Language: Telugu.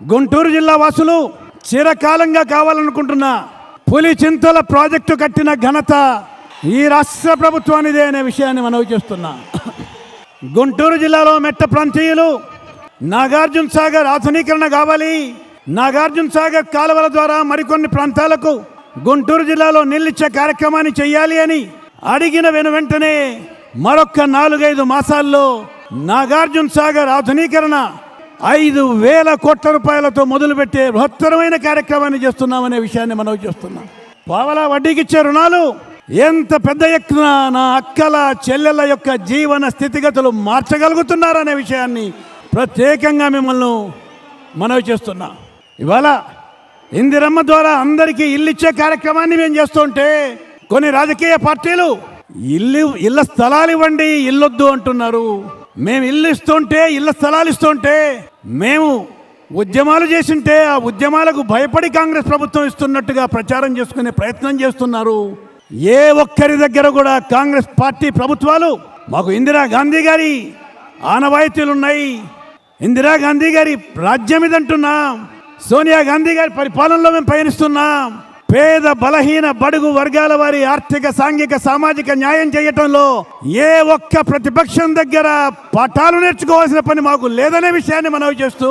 గుంటూరు జిల్లా వాసులు చిరకాలంగా కావాలనుకుంటున్న పులి చింతల ప్రాజెక్టు కట్టిన ఘనత ఈ రాష్ట్ర ప్రభుత్వానిదే అనే విషయాన్ని మనవి చేస్తున్నా. గుంటూరు జిల్లాలో మెట్ట ప్రాంతీయులు నాగార్జున సాగర్ ఆధునీకరణ కావాలి. నాగార్జున సాగర్ కాలువల ద్వారా మరికొన్ని ప్రాంతాలకు గుంటూరు జిల్లాలో నిల్లిచ్చే కార్యక్రమాన్ని చేయాలి అని అడిగిన వెను వెంటనే మరొక్క నాలుగైదు మాసాల్లో నాగార్జున సాగర్ ఆధునీకరణ ఐదు వేల కోట్ల రూపాయలతో మొదలుపెట్టే బృహత్తరమైన కార్యక్రమాన్ని చేస్తున్నామనే విషయాన్ని మనం చేస్తున్నాం. పావలా వడ్డీకి ఇచ్చే రుణాలు ఎంత పెద్ద ఎత్తున నా అక్కల చెల్లెల యొక్క జీవన స్థితిగతులు మార్చగలుగుతున్నారనే విషయాన్ని ప్రత్యేకంగా మిమ్మల్ని మనవి చేస్తున్నా. ఇవాళ ఇందిరమ్మ ద్వారా అందరికీ ఇల్లు ఇచ్చే కార్యక్రమాన్ని మేము చేస్తుంటే కొన్ని రాజకీయ పార్టీలు ఇల్లు ఇళ్ళ స్థలాలు ఇవ్వండి ఇల్లొద్దు అంటున్నారు. మేము ఇల్లు ఇస్తుంటే ఇళ్ళ స్థలాలు ఇస్తుంటే మేము ఉద్యమాలు చేసింటే ఆ ఉద్యమాలకు భయపడి కాంగ్రెస్ ప్రభుత్వం ఇస్తున్నట్టుగా ప్రచారం చేసుకునే ప్రయత్నం చేస్తున్నారు. ఏ ఒక్కరి దగ్గర కూడా కాంగ్రెస్ పార్టీ ప్రభుత్వాలు మాకు ఇందిరా గాంధీ గారి ఆనవాయితీలు ఉన్నాయి. ఇందిరాగాంధీ గారి రాజ్యం ఇదంటున్నాం. సోనియా గాంధీ గారి పరిపాలనలో మేము పయనిస్తున్నాం. పేద బలహీన బడుగు వర్గాల వారి ఆర్థిక సాంఘిక సామాజిక న్యాయం చేయటంలో ఏ ఒక్క ప్రతిపక్షం దగ్గర పాఠాలు నేర్చుకోవాల్సిన పని మాకు లేదనే విషయాన్ని మనవి చేస్తూ